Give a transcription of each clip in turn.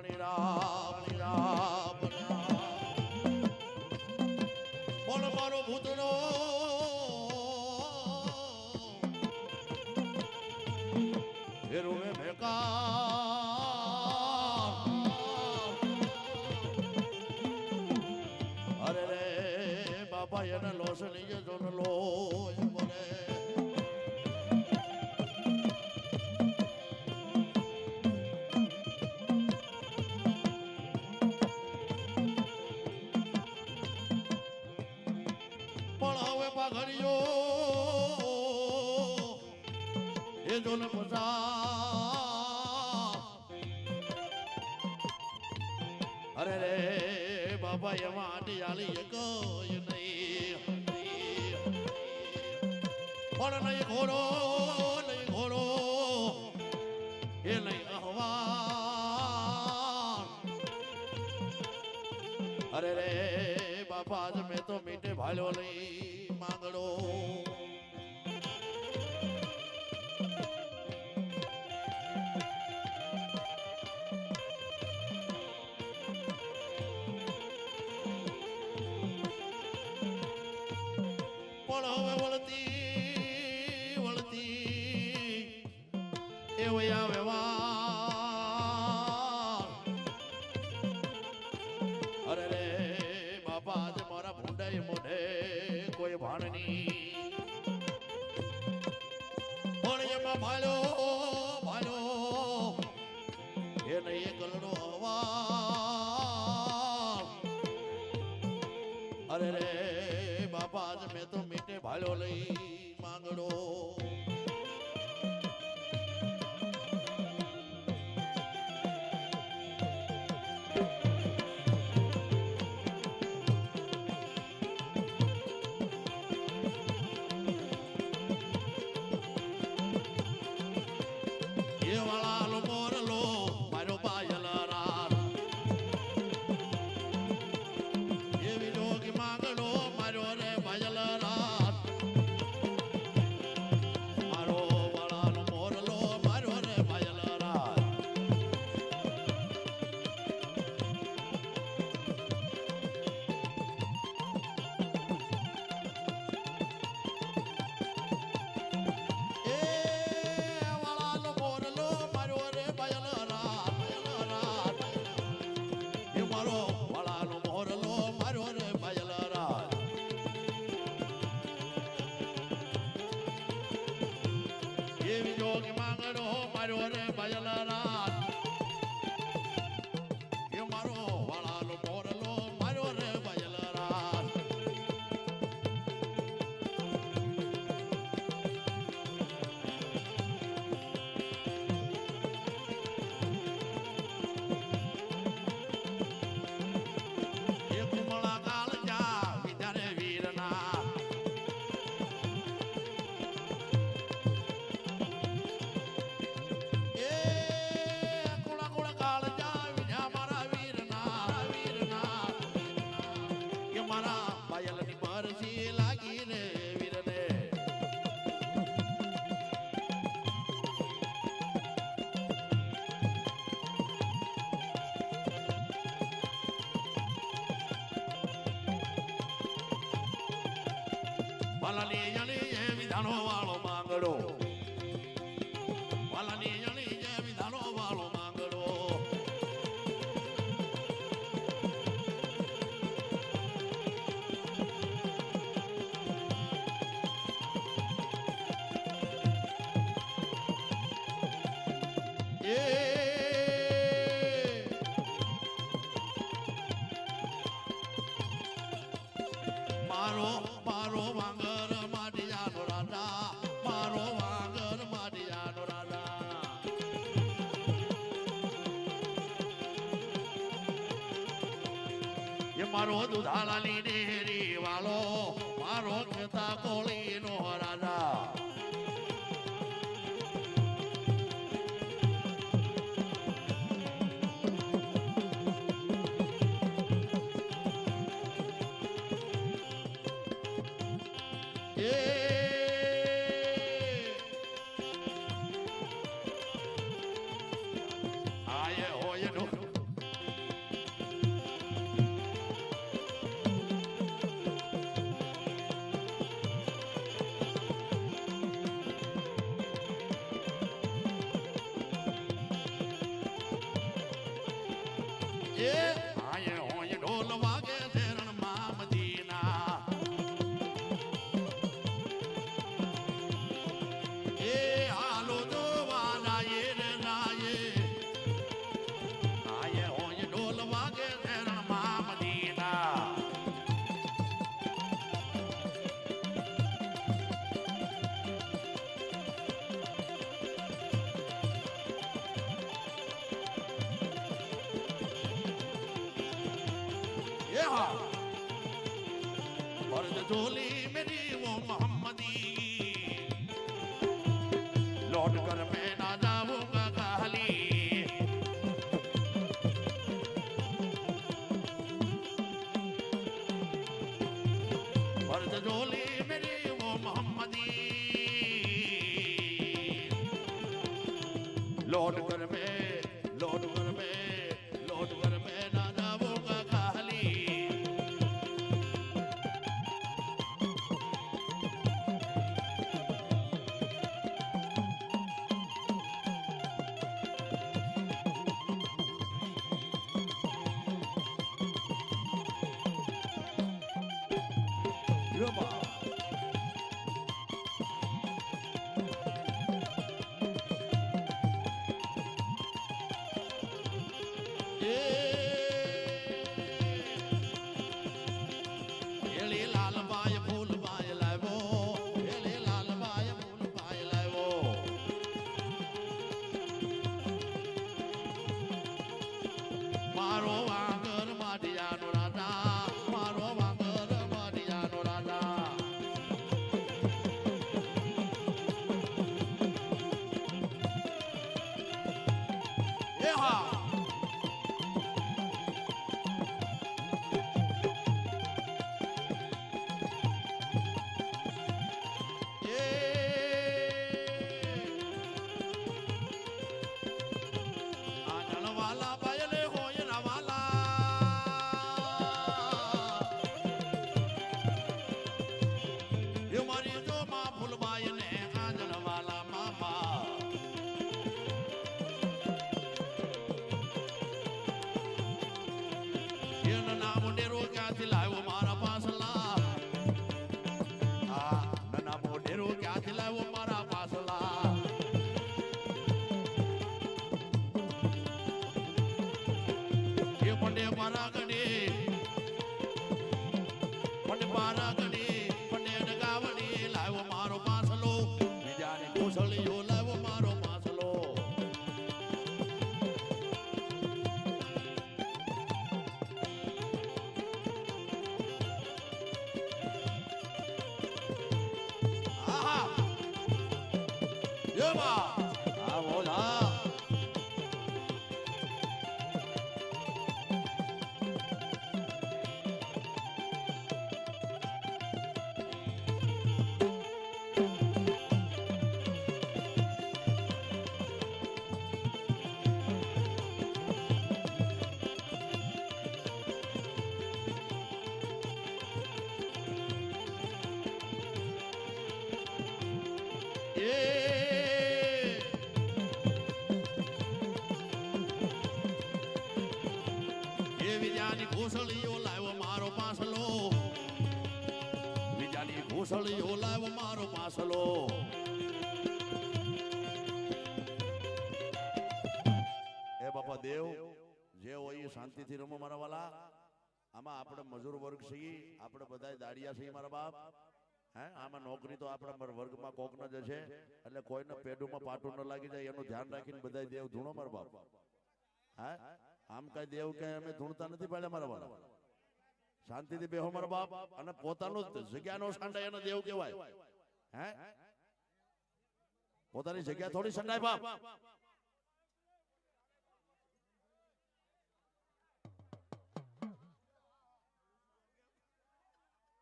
એને પાપડ યજો ને બાબા એમાં આટી આલી એક નહીં પણ નહીં ઘોડો નહીં ઘોડો એ નહીં અહવાન અરે રે બાપા, આજ મેં તો મીઠે ભાલ્યો નહીં માંગડો. પણ હવે વળતી વળતી. એવો વયા વ્યવહાર અરે રે, બાપા, આજે મારા ભૂંડાઈ મોઢે કોઈ ભાણની પણ એમાં ભાલ્યો એ વાળાલો મોરલો મારો પાયલ રાત એવી જોગી માંગડો મારો રે પાયલ રાત વાલાની જણી એ વિધાનો વાળો માંગડો વાલાની જણી એ વિધાનો વાળો માંગડો એ મારો મારો દુધાળાની ડેરી વાળો મારો ખેતા કોળીનો રાજા. એ એ फर्ज झोली मेरी वो मोहम्मदी लौट कर मैं ना जाऊंगा खाली फर्ज झोली मेरी वो मोहम्मदी लौट कर मैं Yuma. એલી એ હા પંડે મારા ગડે પંડે મારા ગડે પંડે ડગાવડી લાવ્યો મારો પાસલો બીજાની કુશળીઓ લાવ્યો મારો પાસલો આહા. યમા એ બાપા દેવ, જે હોય એ શાંતિથી રમો મારા વાલા. આમાં આપણે મજૂર વર્ગ છીએ, આપણે બધા દાડિયા છીએ મારા બાપ. હે? આમાં નોકરી તો આપણા વર્ગમાં કોક ન જ છે. એટલે કોઈને પેડુમાં પાટું ન લાગી જાય, એનું ધ્યાન રાખીને બધા દેવ ધૂણો મારા બાપ. આમ કઈ દેવ કે અમે ધૂણતા નથી પાડ્યા મારા શાંતિથી બેહો મારા બાપ. અને પોતાનું જગ્યાનો સાંડાય એનો દેવ કહેવાય. હે? પોતાની જગ્યા થોડી સંડાય બાપ.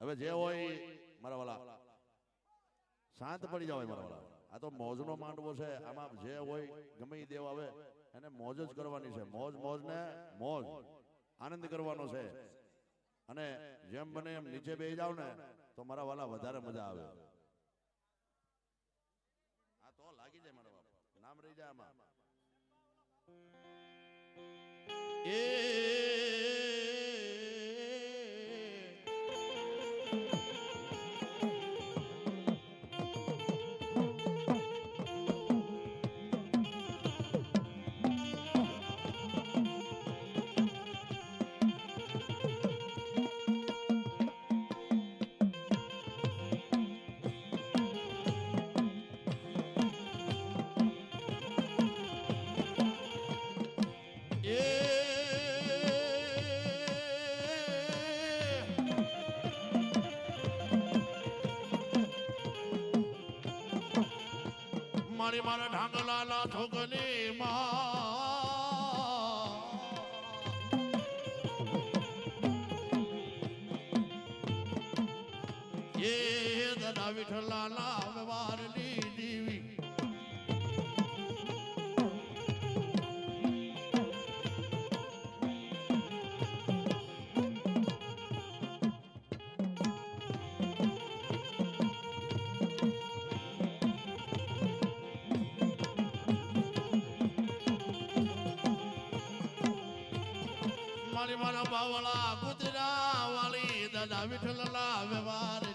હવે જે હોય મારા શાંત પડી જાવ મારા વાલા આ તો મોજનો માંડવો છે. આમાં જે હોય ગમે દેવ આવે. એને મોજ જ કરવાની છે. મોજ મોજ ને મોજ. આનંદ કરવાનો છે. અને જેમ બને એમ નીચે બે જાવ ને, તો મારા વાલા વધારે મજા આવે. આ તો લાગી જાય મારા બાપ નામ રહી જાય આમાં. મારી મારા ઢાંગલાલા છોકની મારી મારા બાવાળા કુતરા વાળી દાદા વિઠ્ઠલના વ્યવહારની